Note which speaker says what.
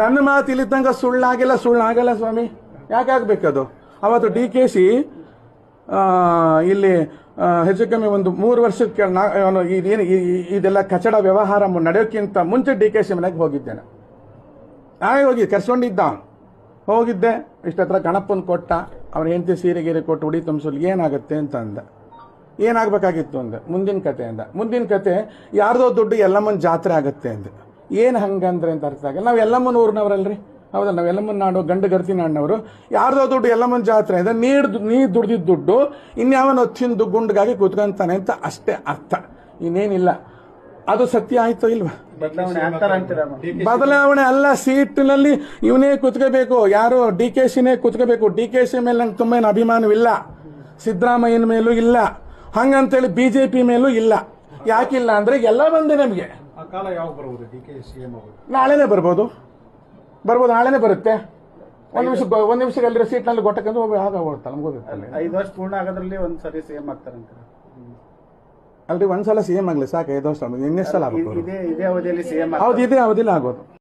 Speaker 1: ನನ್ನ ಮಾತು ಇಲ್ಲಿ ತನಕ ಸುಳ್ಳಾಗಿಲ್ಲ, ಸುಳ್ಳಾಗಲ್ಲ ಸ್ವಾಮಿ. ಯಾಕೆ ಆಗ್ಬೇಕದು? ಅವತ್ತು ಡಿ ಕೆ ಸಿ ಇಲ್ಲಿ ಹೆಚ್ಚು ಕಮ್ಮಿ ಒಂದು ಮೂರು ವರ್ಷಕ್ಕೆ ಇದೇನು ಇದೆಲ್ಲ ಕಚಡ ವ್ಯವಹಾರ ನಡೆಯೋಕ್ಕಿಂತ ಮುಂಚೆ ಡಿ ಕೆ ಸಿ ಮನೆಗೆ ಹೋಗಿದ್ದೇನೆ. ನಾನೇ ಹೋಗಿ ಕರ್ಸ್ಕೊಂಡಿದ್ದ. ಹೋಗಿದ್ದೆ. ಇಷ್ಟತ್ರ ಗಣಪನ ಕೊಟ್ಟ. ಅವನ ಹೆಂಡತಿ ಸೀರೆ ಗೀರೆ ಕೊಟ್ಟು ಉಡಿ ತುಂಬಿಸಲು ಏನಾಗುತ್ತೆ ಅಂತ ಅಂದ. ಏನಾಗಬೇಕಾಗಿತ್ತು ಅಂದೆ? ಮುಂದಿನ ಕತೆ ಅಂದ ಮುಂದಿನ ಕತೆ ಯಾರ್ದೋ ದುಡ್ಡು ಎಲ್ಲಮ್ಮನ ಜಾತ್ರೆ ಆಗುತ್ತೆ ಅಂದೆ. ಏನು ಹಂಗಂದ್ರೆ ಅಂತ ಅರ್ಥ ಆಗಲ್ಲ. ನಾವು ಎಲ್ಲಮ್ಮನ ಊರಿನವರಲ್ರಿ? ಹೌದಾ? ನಾವು ಎಲ್ಲಮ್ಮನ ನಾಡು ಗಂಡು ಗರ್ತಿ ನಾಡಿನವರು. ಯಾರ್ದೋ ದುಡ್ಡು ಎಲ್ಲಮ್ಮನ ಜಾತ್ರೆ ಇದೆ ನೀಡ್ ನೀ ದುಡ್ದಿದ್ದ ದುಡ್ಡು ಇನ್ಯಾವನ ತಿಂದು ಗುಂಡ್ಗಾಗಿ ಕೂತ್ಕೊಂತಾನೆ ಅಂತ ಅಷ್ಟೇ ಅರ್ಥ. ಇನ್ನೇನಿಲ್ಲ. ಅದು ಸತ್ಯ ಆಯ್ತೋ ಇಲ್ವಾ?
Speaker 2: ಬದಲಾವಣೆ
Speaker 1: ಅಲ್ಲ ಸೀಟ್ನಲ್ಲಿ ಇವನೇ ಕುತ್ಕೋಬೇಕು. ಯಾರು? ಡಿ ಕೆ ಸಿನೇ ಕುತ್ಕೋಬೇಕು. ಡಿ ಕೆ ಸಿ ಮೇಲೆ ನಂಗೆ ತುಂಬ ಏನು ಅಭಿಮಾನವಿಲ್ಲ. ಸಿದ್ದರಾಮಯ್ಯನ ಮೇಲೂ ಇಲ್ಲ. ಹಂಗಂತೇಳಿ ಬಿಜೆಪಿ ಮೇಲೂ ಇಲ್ಲ. ಯಾಕಿಲ್ಲ ಅಂದ್ರೆ ಎಲ್ಲ ಬಂದೆ ನಮಗೆ.
Speaker 3: ಕಾಲ ಯಾವಾಗ ಬರ್ಬೋದು ಡಿ ಕೆ ಸಿ ಎಂ ಅವರು?
Speaker 1: ನಾಳೆನೇ ಬರ್ಬೋದು. ಬರ್ಬೋದು ನಾಳೆನೇ ಬರುತ್ತೆ. ಒಂದ್ ನಿಮಿಷ ಒಂದ್ ನಿಮಿಷಕ್ಕೆ ಅಲ್ಲಿರೋ ಸೀಟ್ನಲ್ಲಿ ಗೊಟ್ಟಕ್ಕಂದ್ರೆ ಹೋಗಿ ಆಗ ಹೋಗ್ತಾ ನಮ್ಗೆ ಗೊತ್ತಿಲ್ಲ.
Speaker 2: ಐದು ವರ್ಷ ಪೂರ್ಣ ಆಗೋದ್ರಲ್ಲಿ ಒಂದ್ ಸರಿ ಸಿಎಂ ಆಗ್ತಾರಂತೀರಾ
Speaker 1: ಅಲ್ರಿ ಒಂದ್ಸಲ ಸಿ ಎಂ ಆಗ್ಲಿ ಸಾಕು ಐದು ವರ್ಷ ಇನ್ನೆಷ್ಟು ಸಲ ಆಗುತ್ತೆ?
Speaker 2: ಇದೇ ಇದೇ ಅವಧಿಯಲ್ಲಿ ಸಿಎಂ
Speaker 1: ಹೌದು ಇದೇ ಅವಧಿಯಲ್ಲಿ ಆಗೋದು